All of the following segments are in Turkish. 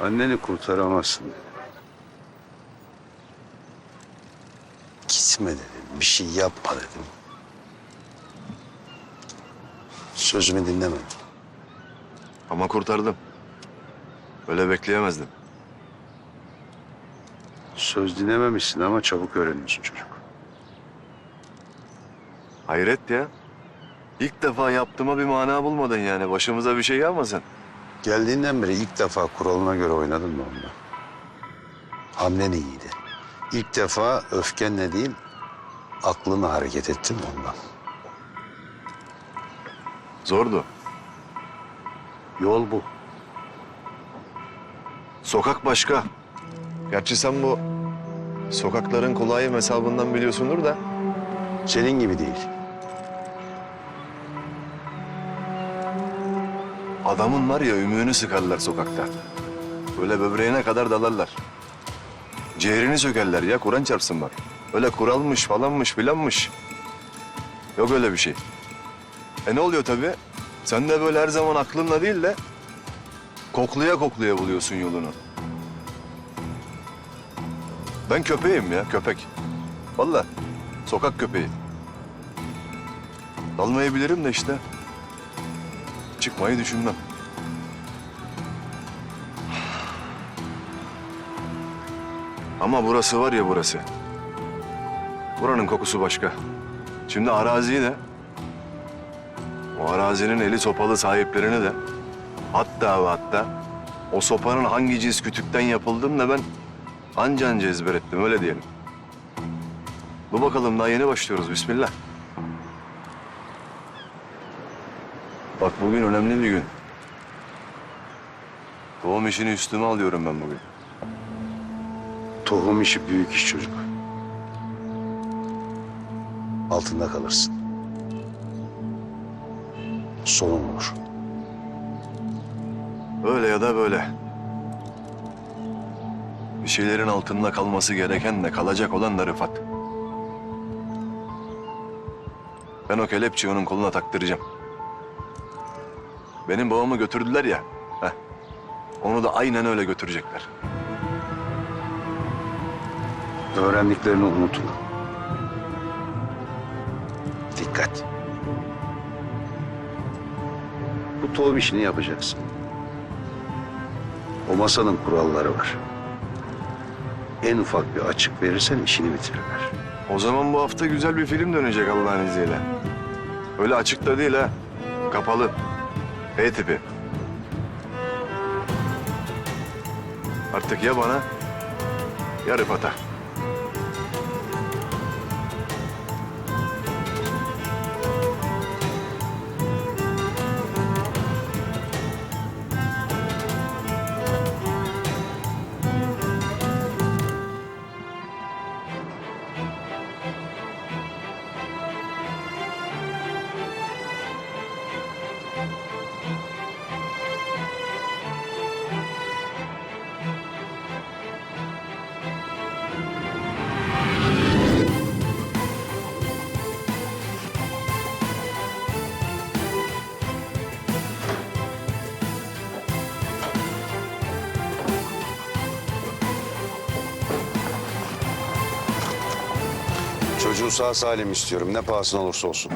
Anneni kurtaramazsın dedim. Gitme dedim. Bir şey yapma dedim. Sözümü dinlemedin. Ama kurtardım. Öyle bekleyemezdim. Söz dinlememişsin ama çabuk öğreniyorsun çocuk. Hayret ya. İlk defa yaptığıma bir mana bulmadın yani. Başımıza bir şey gelmesin. Geldiğinden beri ilk defa kuralına göre oynadın mı onunla? Hamlen iyiydi. İlk defa öfkenle değil, aklını hareket ettin ondan. Zordu. Yol bu. Sokak başka. Gerçi sen bu sokakların kolayı hesabından biliyorsundur da. Senin gibi değil. Adamın var ya ümüğünü sıkarlar sokakta. Böyle böbreğine kadar dalarlar. Ciğerini sökerler ya Kur'an çarpsın bak. Öyle kuralmış falanmış filanmış. Yok öyle bir şey. E ne oluyor tabii? Sen de böyle her zaman aklınla değil de kokluya kokluya buluyorsun yolunu. Ben köpeğim ya köpek. Vallahi sokak köpeği. Dalmayı bilirim de işte. Çıkmayı düşünmem. Ama burası var ya burası. Buranın kokusu başka. Şimdi araziyi de, o arazinin eli sopalı sahiplerini de, hatta ve hatta o sopanın hangi cins kütükten yapıldığını da ben anca anca ezber ettim öyle diyelim. Bu bakalım daha yeni başlıyoruz bismillah. Bak bugün önemli bir gün. Doğum işini üstüme alıyorum ben bugün. Tohum işi büyük iş çocuk. Altında kalırsın. Sonun olur. Öyle ya da böyle. Bir şeylerin altında kalması gereken de kalacak olan da Rıfat. Ben o kelepçeyi onun koluna taktıracağım. Benim babamı götürdüler ya. Heh. Onu da aynen öyle götürecekler. Öğrendiklerini unutma. Dikkat. Bu tohum işini yapacaksın. O masanın kuralları var. En ufak bir açık verirsen işini bitirirler. O zaman bu hafta güzel bir film dönecek Allah'ın izniyle. Öyle açıkta değil ha. Kapalı. E tipi. Artık ya bana ya Rıfat'a. Çocuğu sağ salim istiyorum. Ne pahasına olursa olsun.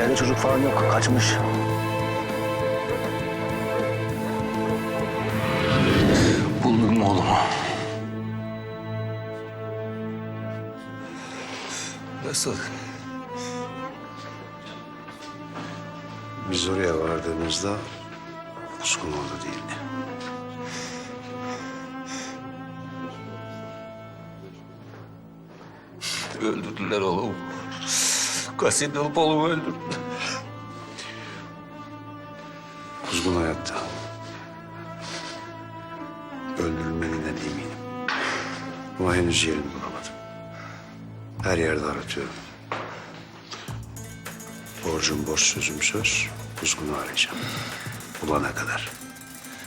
İçeride çocuk falan yok. Kaçmış. Buldun mu oğlumu? Nasıl? Biz oraya vardığımızda Kuzgun orada değildi. Öldürdüler oğlumu. Kaset alıp oğlumu öldürdüler. Kuzgun hayatta. Öldürülmediğinden eminim. Ama henüz yerini bulamadım. Her yerde aratıyorum. Borcum borç sözüm söz. Kuzgun'u arayacağım. Bulana kadar.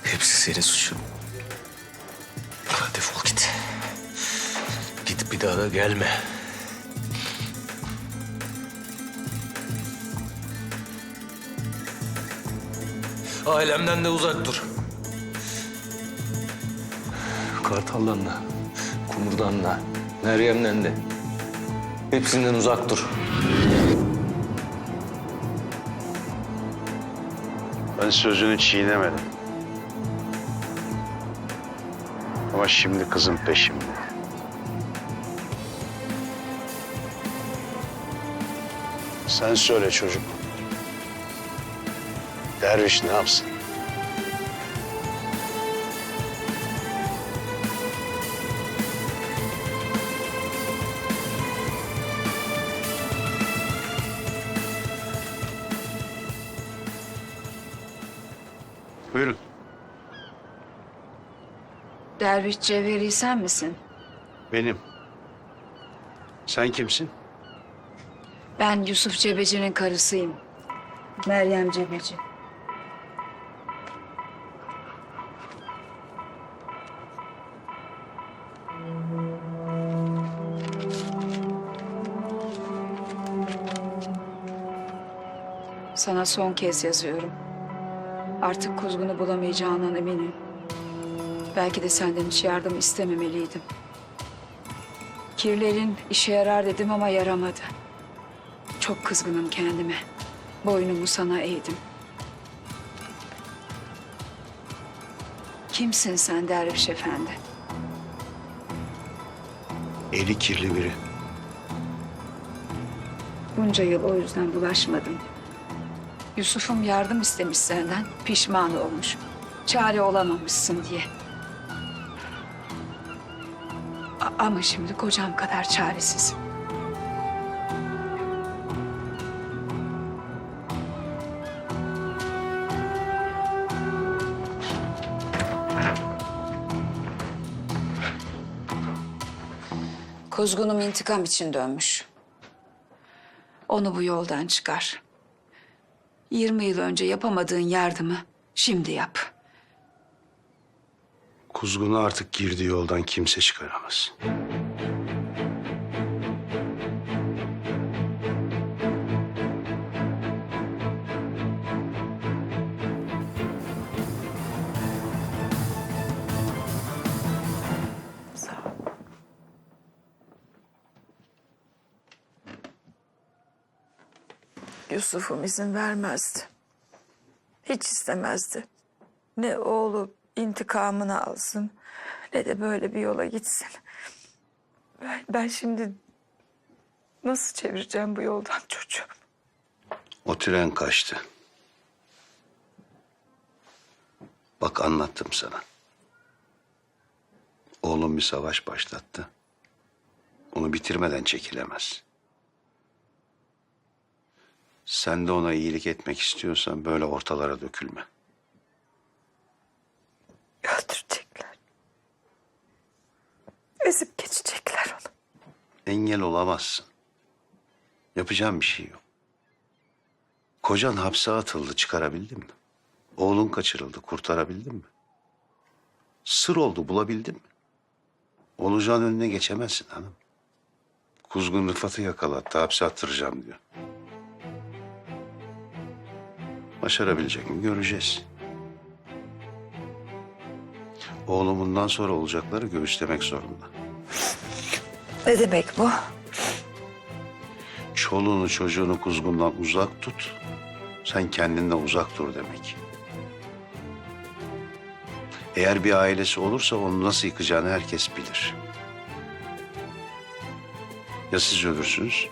Hepsi senin suçun. Defol git. Git bir daha da gelme. Ailemden de uzak dur. Kartal'dan da, Kumur'dan da, Meryem'den de. Hepsinden uzak dur. Ben sözünü çiğnemedim. Ama şimdi kızım peşimde. Sen söyle çocuk. Derviş ne yapsın? Buyurun. Derviş Cevheri sen misin? Benim. Sen kimsin? Ben Yusuf Cebeci'nin karısıyım. Meryem Cebeci. Sana son kez yazıyorum. Artık kuzgunu bulamayacağından eminim. Belki de senden hiç yardım istememeliydim. Kirli elin işe yarar dedim ama yaramadı. Çok kızgınım kendime. Boynumu sana eğdim. Kimsin sen Derviş Efendi? Eli kirli biri. Bunca yıl o yüzden bulaşmadım. Yusuf'um yardım istemiş senden, pişman olmuş. Çare olamamışsın diye. A- ama şimdi kocam kadar çaresizim. Kuzgunum intikam için dönmüş. Onu bu yoldan çıkar. 20 yıl önce yapamadığın yardımı şimdi yap. Kuzgun'u artık girdiği yoldan kimse çıkaramaz. Yusuf'um izin vermezdi. Hiç istemezdi. Ne oğlu intikamını alsın ne de böyle bir yola gitsin. Ben, ben şimdi nasıl çevireceğim bu yoldan çocuğum? O tren kaçtı. Bak anlattım sana. Oğlum bir savaş başlattı. Onu bitirmeden çekilemez. Sen de ona iyilik etmek istiyorsan böyle ortalara dökülme. Öldürecekler. Ezip geçecekler onu. Engel olamazsın. Yapacağım bir şey yok. Kocan hapse atıldı, çıkarabildin mi? Oğlun kaçırıldı, kurtarabildin mi? Sır oldu, bulabildin mi? Olacağın önüne geçemezsin hanım. Kuzgun Rıfat'ı yakalattı, hapse attıracağım diyor. Başarabilecek mi göreceğiz. Oğlum bundan sonra olacakları göğüslemek zorunda. Ne demek bu? Çoluğunu çocuğunu kuzgundan uzak tut. Sen kendinden uzak dur demek. Eğer bir ailesi olursa onu nasıl yıkacağını herkes bilir. Ya siz ölürsünüz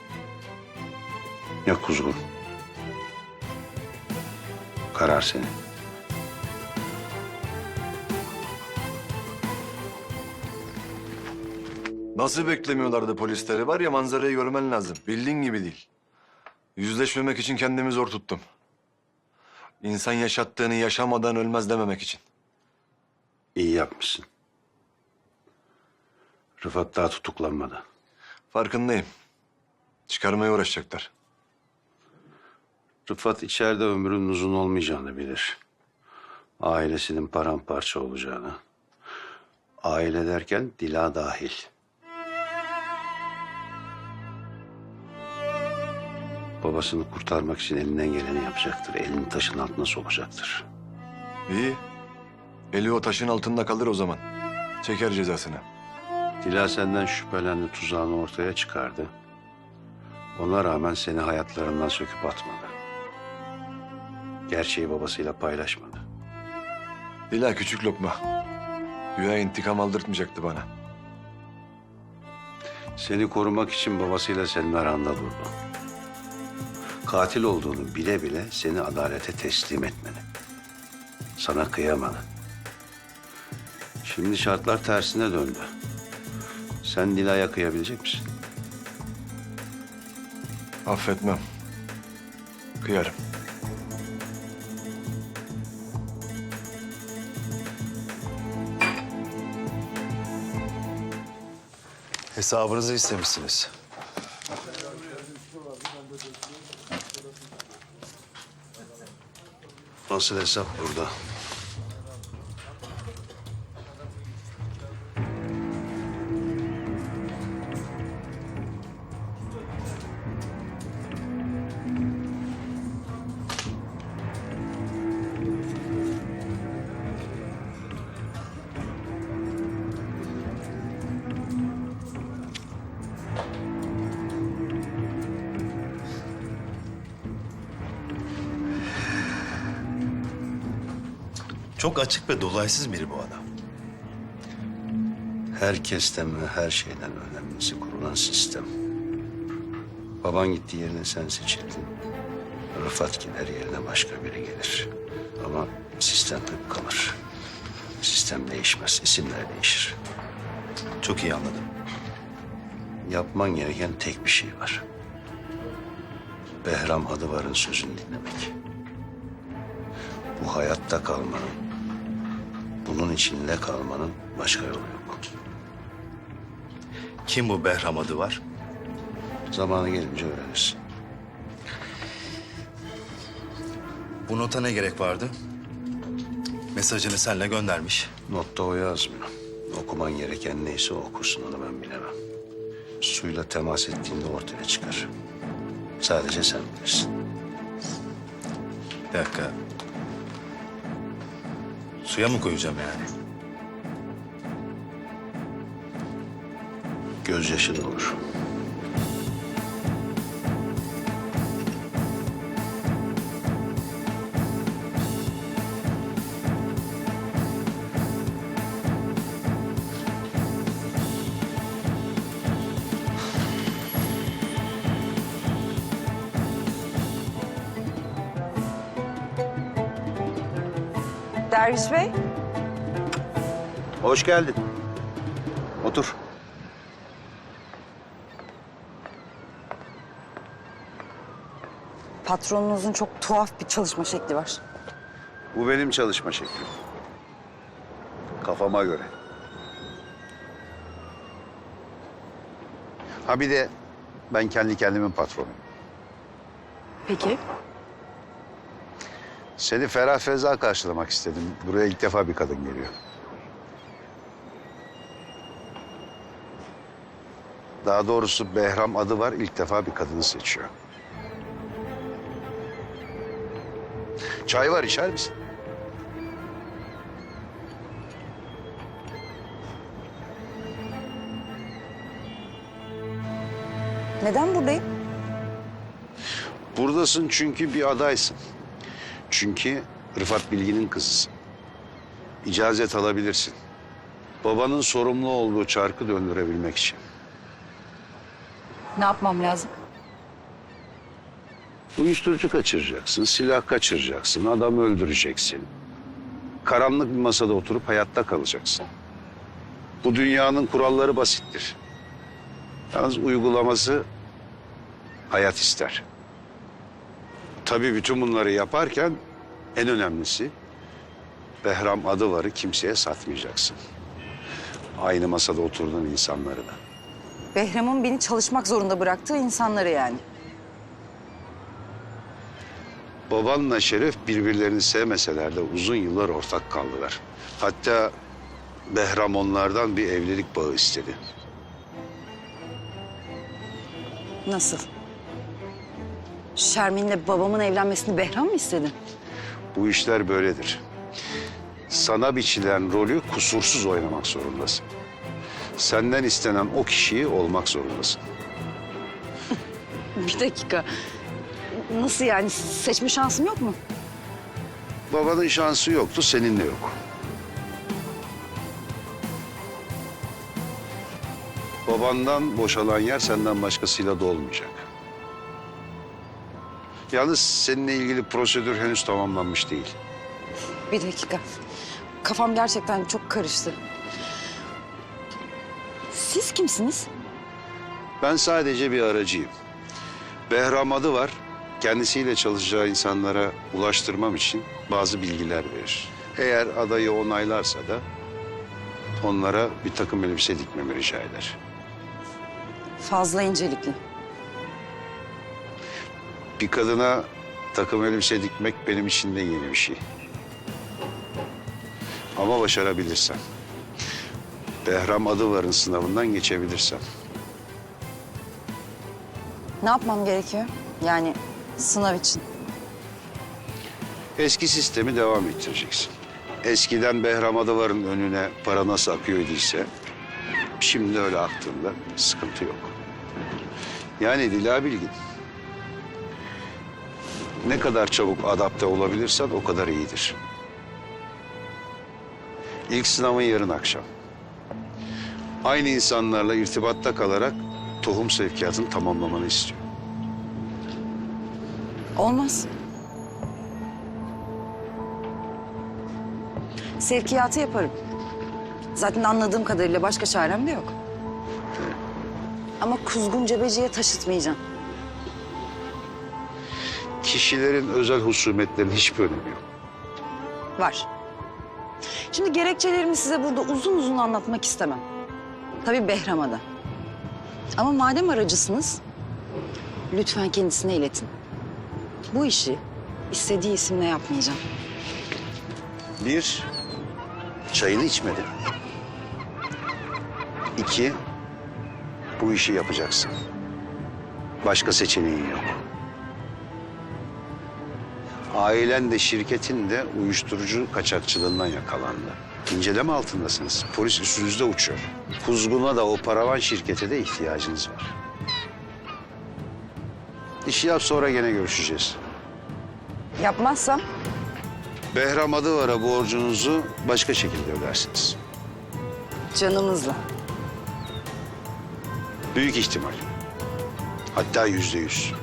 ya kuzgun. Karar senin. Nasıl beklemiyorlardı polisleri var ya manzarayı görmen lazım. Bildiğin gibi değil. Yüzleşmemek için kendimi zor tuttum. İnsan yaşattığını yaşamadan ölmez dememek için. İyi yapmışsın. Rıfat daha tutuklanmadı. Farkındayım. Çıkarmaya uğraşacaklar. Rıfat içeride ömrünün uzun olmayacağını bilir. Ailesinin paramparça olacağını. Aile derken Dila dahil. Babasını kurtarmak için elinden geleni yapacaktır. Elini taşın altına sokacaktır. İyi. Eli o taşın altında kalır o zaman. Çeker cezasını. Dila senden şüphelendi, tuzağını ortaya çıkardı. Ona rağmen seni hayatlarından söküp atmadı. Gerçeği babasıyla paylaşmadı. Dila küçük lokma. Güya intikam aldırtmayacaktı bana. Seni korumak için babasıyla senin aranda durdu. Katil olduğunu bile bile seni adalete teslim etmedi. Sana kıyamadı. Şimdi şartlar tersine döndü. Sen Dila'ya kıyabilecek misin? Affetmem. Kıyarım. Hesabınızı istemişsiniz. Nasıl hesap burada? Çok açık ve dolaysız biri bu adam. Herkesten ve her şeyden önemlisi kurulan sistem. Baban gitti yerine sen seçildin. Rıfat gider yerine başka biri gelir. Ama sistem hep kalır. Sistem değişmez, isimler değişir. Çok iyi anladım. Yapman gereken tek bir şey var. Behram Adıvar'ın sözünü dinlemek. Bu hayatta kalmanın, bunun içinde kalmanın başka yolu yok. Kim bu Behram adı var? Zamanı gelince öğrenirsin. Bu nota ne gerek vardı? Mesajını senle göndermiş. Notta o yazmıyor. Okuman gereken neyse okursun onu ben bilemem. Suyla temas ettiğinde ortaya çıkar. Sadece sen bilirsin. Bir dakika. Suya mı koyacağım yani? Gözyaşı da olur. Derviş Bey. Hoş geldin. Otur. Patronunuzun çok tuhaf bir çalışma şekli var. Bu benim çalışma şeklim. Kafama göre. Ha bir de ben kendi kendimin patronuyum. Peki. Seni ferah feza karşılamak istedim. Buraya ilk defa bir kadın geliyor. Daha doğrusu Behram adı var. ilk defa bir kadını seçiyor. Çay var içer misin? Neden buradayım? Buradasın çünkü bir adaysın. Çünkü Rıfat Bilgin'in kızısın. İcazet alabilirsin. Babanın sorumlu olduğu çarkı döndürebilmek için. Ne yapmam lazım? Uyuşturucu kaçıracaksın, silah kaçıracaksın, adam öldüreceksin. Karanlık bir masada oturup hayatta kalacaksın. Bu dünyanın kuralları basittir. Yalnız uygulaması hayat ister. Tabii bütün bunları yaparken en önemlisi Behram adı varı kimseye satmayacaksın. Aynı masada oturduğun insanları da. Behram'ın beni çalışmak zorunda bıraktığı insanları yani. Babanla Şeref birbirlerini sevmeseler de uzun yıllar ortak kaldılar. Hatta Behram onlardan bir evlilik bağı istedi. Nasıl? Şermin'le babamın evlenmesini Behram mı istedi? Bu işler böyledir. Sana biçilen rolü kusursuz oynamak zorundasın. Senden istenen o kişiyi olmak zorundasın. Bir dakika. Nasıl yani? Seçme şansım yok mu? Babanın şansı yoktu, senin de yok. Babandan boşalan yer senden başkasıyla dolmayacak. Yalnız seninle ilgili prosedür henüz tamamlanmış değil. Bir dakika. Kafam gerçekten çok karıştı. Siz kimsiniz? Ben sadece bir aracıyım. Behram adı var. Kendisiyle çalışacağı insanlara ulaştırmam için bazı bilgiler verir. Eğer adayı onaylarsa da onlara bir takım elbise dikmemi rica eder. Fazla incelikli. Bir kadına takım elbise dikmek benim için de yeni bir şey. Ama başarabilirsem. Behram adı varın sınavından geçebilirsem. Ne yapmam gerekiyor? Yani sınav için. Eski sistemi devam ettireceksin. Eskiden Behram Adıvar'ın önüne para nasıl akıyor idiyse... ...şimdi öyle aktığında sıkıntı yok. Yani Dila Bilgin... ...ne kadar çabuk adapte olabilirsen o kadar iyidir. İlk sınavın yarın akşam. Aynı insanlarla irtibatta kalarak tohum sevkiyatını tamamlamanı istiyor. Olmaz. Sevkiyatı yaparım. Zaten anladığım kadarıyla başka çarem de yok. Ama kuzgun cebeciye taşıtmayacağım. Kişilerin özel husumetlerinin hiçbir önemi yok. Var. Şimdi gerekçelerimi size burada uzun uzun anlatmak istemem. Tabii Behram'a da. Ama madem aracısınız, lütfen kendisine iletin. Bu işi istediği isimle yapmayacağım. Bir, çayını içmedi. İki, bu işi yapacaksın. Başka seçeneğin yok. Ailen de şirketin de uyuşturucu kaçakçılığından yakalandı. İnceleme altındasınız. Polis üstünüzde uçuyor. Kuzgun'a da o paravan şirkete de ihtiyacınız var. İşi yap sonra gene görüşeceğiz. Yapmazsam Behram Adıvar'a borcunuzu başka şekilde ödersiniz. canımızla. Büyük ihtimal. Hatta yüzde yüz.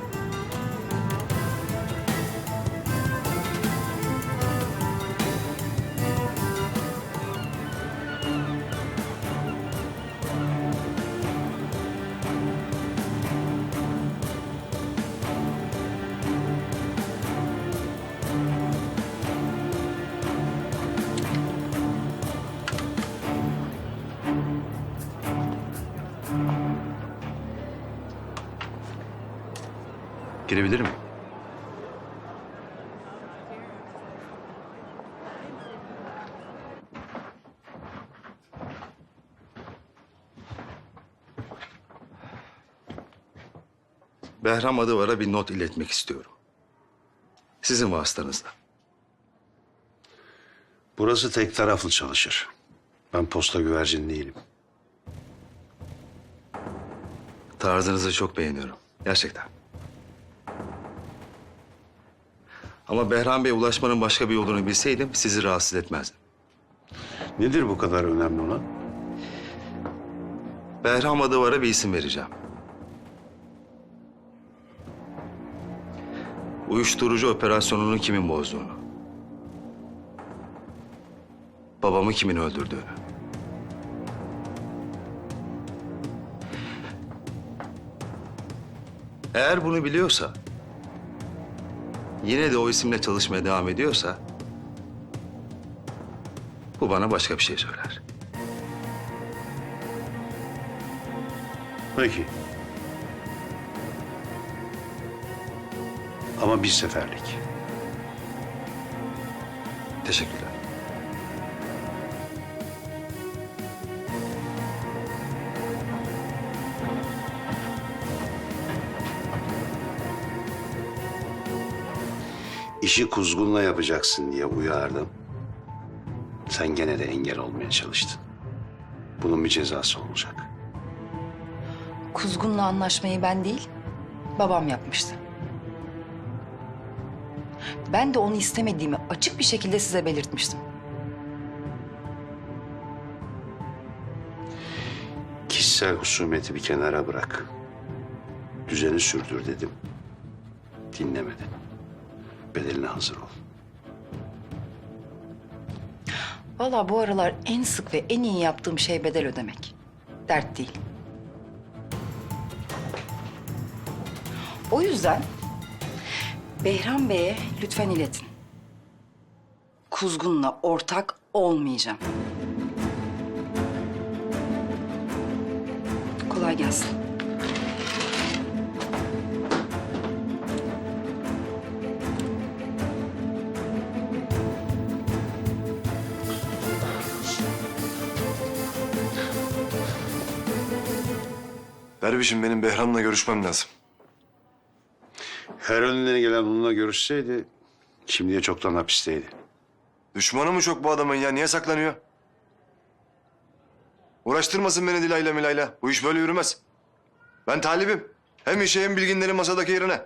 Girebilir miyim? Behram Adıvar'a bir not iletmek istiyorum. Sizin vasıtanızla. Burası tek taraflı çalışır. Ben posta güvercin değilim. Tarzınızı çok beğeniyorum. Gerçekten. Ama Behram Bey'e ulaşmanın başka bir yolunu bilseydim sizi rahatsız etmezdim. Nedir bu kadar önemli olan? Behram Adıvar'a bir isim vereceğim. Uyuşturucu operasyonunu kimin bozduğunu. Babamı kimin öldürdüğünü. Eğer bunu biliyorsa, yine de o isimle çalışmaya devam ediyorsa, bu bana başka bir şey söyler. Peki. Ama bir seferlik. Teşekkürler. İşi kuzgunla yapacaksın diye uyardım. Sen gene de engel olmaya çalıştın. Bunun bir cezası olacak. Kuzgun'la anlaşmayı ben değil, babam yapmıştı. Ben de onu istemediğimi açık bir şekilde size belirtmiştim. Kişisel husumeti bir kenara bırak. Düzeni sürdür dedim. Dinlemedin. Bedeline hazır ol. Vallahi bu aralar en sık ve en iyi yaptığım şey bedel ödemek. Dert değil. O yüzden Behram Bey'e lütfen iletin. Kuzgun'la ortak olmayacağım. Kolay gelsin. Dervişim benim Behram'la görüşmem lazım. Her önüne gelen onunla görüşseydi şimdiye çoktan hapisteydi. Düşmanı mı çok bu adamın ya? Niye saklanıyor? Uğraştırmasın beni Dilay'la Milay'la. Bu iş böyle yürümez. Ben talibim. Hem işe hem bilginlerin masadaki yerine.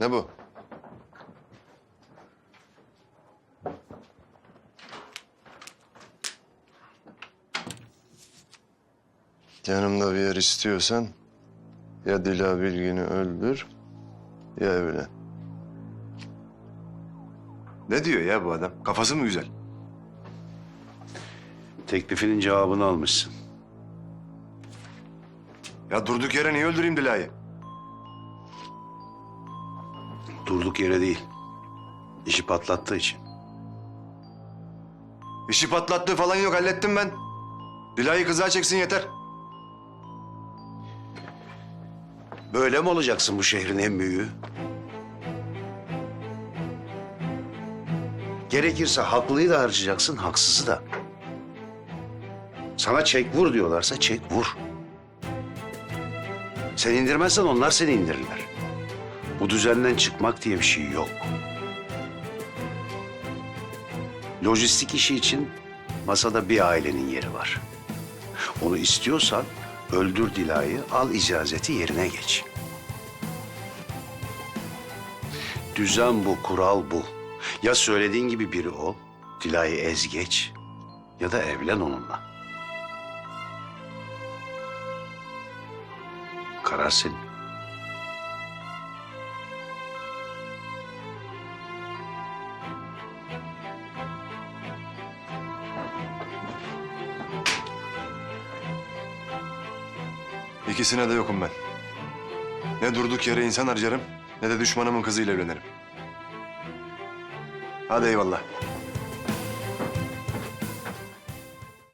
Ne bu? Yanımda bir yer istiyorsan ya Dila Bilgin'i öldür ya evlen. Ne diyor ya bu adam? Kafası mı güzel? Teklifinin cevabını almışsın. Ya durduk yere niye öldüreyim Dila'yı? Durduk yere değil. İşi patlattığı için. İşi patlattığı falan yok hallettim ben. Dila'yı kıza çeksin yeter. Böyle mi olacaksın bu şehrin en büyüğü? Gerekirse haklıyı da harcayacaksın, haksızı da. Sana çek vur diyorlarsa çek vur. Sen indirmezsen onlar seni indirirler. Bu düzenden çıkmak diye bir şey yok. Lojistik işi için masada bir ailenin yeri var. Onu istiyorsan öldür Dila'yı, al icazeti yerine geç. Düzen bu, kural bu. Ya söylediğin gibi biri ol, Dila'yı ez geç ya da evlen onunla. Karar senin. İkisine de yokum ben. Ne durduk yere insan harcarım ne de düşmanımın kızıyla evlenirim. Hadi eyvallah.